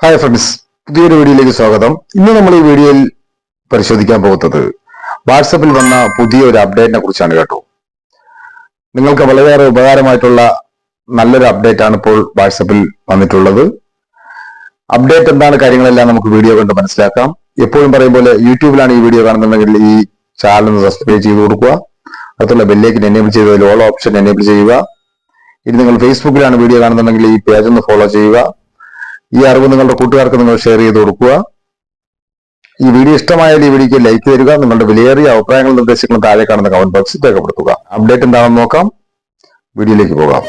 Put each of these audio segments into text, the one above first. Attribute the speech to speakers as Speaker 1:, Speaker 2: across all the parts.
Speaker 1: Hi friends പുതിയൊരു വീഡിയോയിലേക്ക് സ്വാഗതം. ഇന്ന് നമ്മൾ ഈ വീഡിയോയിൽ പരിശോധിക്കാൻ പോകുന്നത് വാട്സപ്പിൽ വന്ന പുതിയ ഒരു അപ്ഡേറ്റിനെ കുറിച്ചാണ് കേട്ടോ. നിങ്ങൾക്ക് വളരെയേറെ ഉപകാരമായിട്ടുള്ള നല്ലൊരു അപ്ഡേറ്റ് ആണ് ഇപ്പോൾ വാട്സപ്പിൽ വന്നിട്ടുള്ളത്. അപ്ഡേറ്റ് എന്താണ് കാര്യങ്ങളെല്ലാം നമുക്ക് വീഡിയോ കണ്ട് മനസ്സിലാക്കാം. എപ്പോഴും പറയും പോലെ യൂട്യൂബിലാണ് ഈ വീഡിയോ കാണുന്നുണ്ടെങ്കിൽ ഈ ചാനൽ ഒന്ന് സബ്സ്ക്രൈബ് ചെയ്ത് കൊടുക്കുക. അടുത്തുള്ള ബെല്ലേക്ക് എനേബിൾ ചെയ്ത് ഓൾ ഓപ്ഷൻ എനേബിൾ ചെയ്യുക. ഇനി നിങ്ങൾ ഫേസ്ബുക്കിലാണ് വീഡിയോ കാണുന്നുണ്ടെങ്കിൽ ഈ പേജ് ഒന്ന് ഫോളോ ചെയ്യുക. ഈ അറിവ് നിങ്ങളുടെ കൂട്ടുകാർക്ക് നിങ്ങൾ ഷെയർ ചെയ്ത് കൊടുക്കുക. ഈ വീഡിയോ ഇഷ്ടമായാൽ ഈ വീഡിയോക്ക് ലൈക്ക് തരിക നിങ്ങളുടെ വിലയേറിയ അഭിപ്രായങ്ങളും നിർദ്ദേശങ്ങളും താഴെ കാണുന്ന കമന്റ് ബോക്സിൽ രേഖപ്പെടുത്തുക. അപ്ഡേറ്റ് എന്താണെന്ന് നോക്കാം. വീഡിയോയിലേക്ക് പോകാം.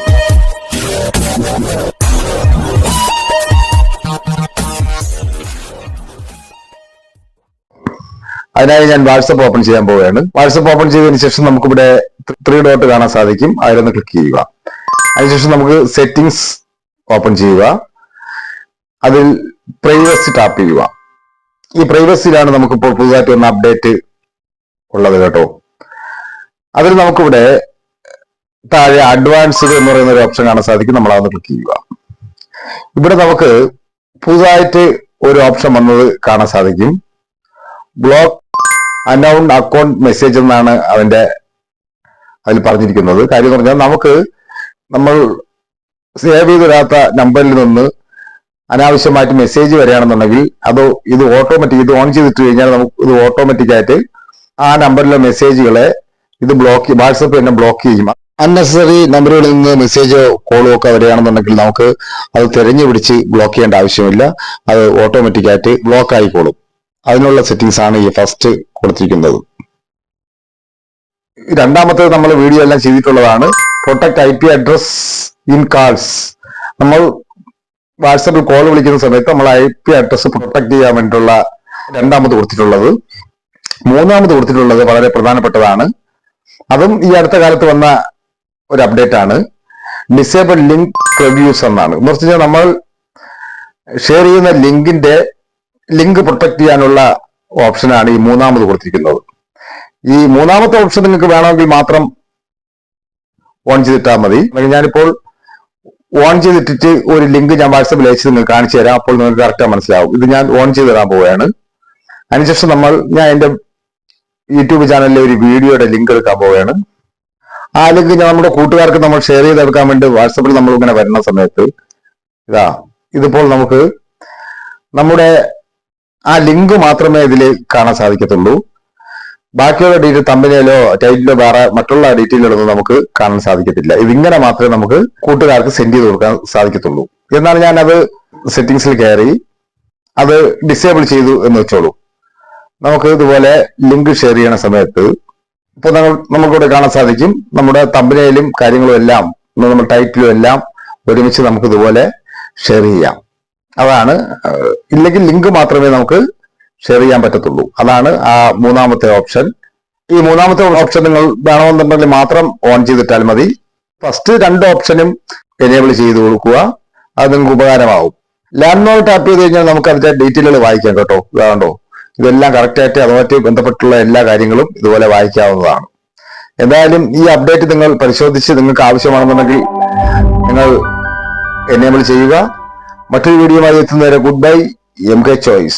Speaker 1: അതിനായി ഞാൻ വാട്സപ്പ് ഓപ്പൺ ചെയ്യാൻ പോവുകയാണ്. വാട്സപ്പ് ഓപ്പൺ ചെയ്തതിന് ശേഷം നമുക്കിവിടെ ത്രീ ഡോട്ട് കാണാൻ സാധിക്കും. അതിലൊന്ന് ക്ലിക്ക് ചെയ്യുക. അതിനുശേഷം നമുക്ക് സെറ്റിംഗ്സ് ഓപ്പൺ ചെയ്യുക. അതിൽ പ്രൈവസി ടാപ്പ് ചെയ്യുക. ഈ പ്രൈവസിയിലാണ് നമുക്കിപ്പോൾ പുതുതായിട്ട് വന്ന അപ്ഡേറ്റ് ഉള്ളത് കേട്ടോ. അതിൽ നമുക്കിവിടെ താഴെ അഡ്വാൻസ്ഡ് എന്ന് പറയുന്ന ഒരു ഓപ്ഷൻ കാണാൻ സാധിക്കും. നമ്മൾ അതൊന്ന് ക്ലിക്ക് ചെയ്യുക. ഇവിടെ നമുക്ക് പുതുതായിട്ട് ഒരു ഓപ്ഷൻ വന്നത് കാണാൻ സാധിക്കും. ബ്ലോക്ക് അനൗണ്ട് അക്കൗണ്ട് മെസ്സേജ് എന്നാണ് അതിന്റെ അതിൽ പറഞ്ഞിരിക്കുന്നത്. കാര്യം പറഞ്ഞാൽ നമുക്ക് നമ്മൾ സേവ് ചെയ്തിടാത്ത നമ്പറിൽ നിന്ന് അനാവശ്യമായിട്ട് മെസ്സേജ് വരികയാണെന്നുണ്ടെങ്കിൽ അത് ഇത് ഓട്ടോമാറ്റിക് ഇത് ഓൺ ചെയ്തിട്ട് കഴിഞ്ഞാൽ നമുക്ക് ഇത് ഓട്ടോമാറ്റിക് ആയിട്ട് ആ നമ്പറിലെ മെസ്സേജുകളെ ഇത് ബ്ലോക്ക് വാട്സപ്പ് തന്നെ ബ്ലോക്ക് ചെയ്യും. അൺനെസറി നമ്പറുകളിൽ നിന്ന് മെസ്സേജോ കോളോ ഒക്കെ വരികയാണെന്നുണ്ടെങ്കിൽ നമുക്ക് അത് തിരഞ്ഞു പിടിച്ച് ബ്ലോക്ക് ചെയ്യേണ്ട ആവശ്യമില്ല. അത് ഓട്ടോമാറ്റിക് ആയിട്ട് ബ്ലോക്ക് ആയിക്കോളും. അതിനുള്ള സെറ്റിംഗ്സ് ആണ് ഈ ഫസ്റ്റ് കൊടുത്തിരിക്കുന്നത്. രണ്ടാമത്തേത് നമ്മൾ വീഡിയോ എല്ലാം ചെയ്തിട്ടുള്ളതാണ്. Protect I P address in calls നമ്മൾ വാട്സപ്പിൽ കോൾ വിളിക്കുന്ന സമയത്ത് നമ്മൾ ഐ പി അഡ്രസ് പ്രൊട്ടക്ട് ചെയ്യാൻ വേണ്ടിയിട്ടുള്ള രണ്ടാമത് കൊടുത്തിട്ടുള്ളത്. മൂന്നാമത് കൊടുത്തിട്ടുള്ളത് വളരെ പ്രധാനപ്പെട്ടതാണ്. അതും ഈ അടുത്ത കാലത്ത് വന്ന ഒരു അപ്ഡേറ്റ് ആണ്. ഡിസേബിൾ ലിങ്ക് റിവ്യൂസ് എന്നാണ്. എന്ന് നമ്മൾ ഷെയർ ചെയ്യുന്ന ലിങ്കിന്റെ ലിങ്ക് പ്രൊട്ടക്ട് ചെയ്യാനുള്ള ഓപ്ഷനാണ് ഈ മൂന്നാമത് കൊടുത്തിരിക്കുന്നത്. ഈ മൂന്നാമത്തെ ഓപ്ഷൻ നിങ്ങൾക്ക് വേണമെങ്കിൽ മാത്രം ഓൺ ചെയ്തിട്ടാൽ മതി. ഞാനിപ്പോൾ ഓൺ ചെയ്തിട്ടിട്ട് ഒരു ലിങ്ക് ഞാൻ വാട്സപ്പിൽ അയച്ച് നിങ്ങൾ കാണിച്ചു തരാം. അപ്പോൾ നിങ്ങൾക്ക് കറക്റ്റാ മനസ്സിലാവും. ഇത് ഞാൻ ഓൺ ചെയ്ത് തരാൻ പോവുകയാണ്. അതിനുശേഷം നമ്മൾ ഞാൻ എന്റെ യൂട്യൂബ് ചാനലിലെ ഒരു വീഡിയോയുടെ ലിങ്ക് എടുക്കാൻ പോവുകയാണ്. ആ ലിങ്ക് ഞാൻ നമ്മുടെ കൂട്ടുകാർക്ക് നമ്മൾ ഷെയർ ചെയ്തെടുക്കാൻ വേണ്ടി വാട്സപ്പിൽ നമ്മൾ ഇങ്ങനെ വരുന്ന സമയത്ത് ഇതാ ഇതിപ്പോൾ നമുക്ക് നമ്മുടെ ആ ലിങ്ക് മാത്രമേ ഇതിൽ കാണാൻ സാധിക്കത്തുള്ളൂ. ബാക്കിയുള്ള ഡീറ്റെയിൽ തമ്പനിയിലോ ടൈറ്റിലോ വേറെ മറ്റുള്ള ഡീറ്റെയിലുകളൊന്നും നമുക്ക് കാണാൻ സാധിക്കത്തില്ല. ഇതിങ്ങനെ മാത്രമേ നമുക്ക് കൂട്ടുകാർക്ക് സെൻഡ് ചെയ്ത് കൊടുക്കാൻ സാധിക്കത്തുള്ളൂ. എന്നാൽ ഞാൻ അത് സെറ്റിങ്സിൽ കയറി അത് ഡിസേബിൾ ചെയ്തു എന്ന് വെച്ചോളൂ. നമുക്ക് ഇതുപോലെ ലിങ്ക് ഷെയർ ചെയ്യണ സമയത്ത് ഇപ്പൊ നമ്മൾ നമുക്കിവിടെ കാണാൻ സാധിക്കും നമ്മുടെ തമ്പനയിലും കാര്യങ്ങളും എല്ലാം നമ്മുടെ ടൈറ്റിലും എല്ലാം ഒരുമിച്ച് നമുക്ക് ഇതുപോലെ ഷെയർ ചെയ്യാം. അതാണ് ഇല്ലെങ്കിൽ ലിങ്ക് മാത്രമേ നമുക്ക് ഷെയർ ചെയ്യാൻ പറ്റത്തുള്ളൂ. അതാണ് ആ മൂന്നാമത്തെ ഓപ്ഷൻ ഈ മൂന്നാമത്തെ ഓപ്ഷൻ നിങ്ങൾ വേണമെന്നുണ്ടെങ്കിൽ മാത്രം ഓൺ ചെയ്തിട്ടാൽ മതി. ഫസ്റ്റ് രണ്ട് ഓപ്ഷനും എനേബിൾ ചെയ്ത് കൊടുക്കുക. അത് നിങ്ങൾക്ക് ഉപകാരമാവും. ലാൻഡ് മോൾ ടാപ്പ് ചെയ്ത് കഴിഞ്ഞാൽ നമുക്ക് അതിന്റെ ഡീറ്റെയിലുകൾ വായിക്കാം കേട്ടോ. ഇതാണ്ടോ ഇതെല്ലാം കറക്റ്റ് ആയിട്ട് അതുമായിട്ട് ബന്ധപ്പെട്ടുള്ള എല്ലാ കാര്യങ്ങളും ഇതുപോലെ വായിക്കാവുന്നതാണ്. എന്തായാലും ഈ അപ്ഡേറ്റ് നിങ്ങൾ പരിശോധിച്ച് നിങ്ങൾക്ക് ആവശ്യമാണെന്നുണ്ടെങ്കിൽ നിങ്ങൾ എനേബിൾ ചെയ്യുക. മറ്റൊരു വീഡിയോയുമായി എത്തുന്നവരെ good bye M K choice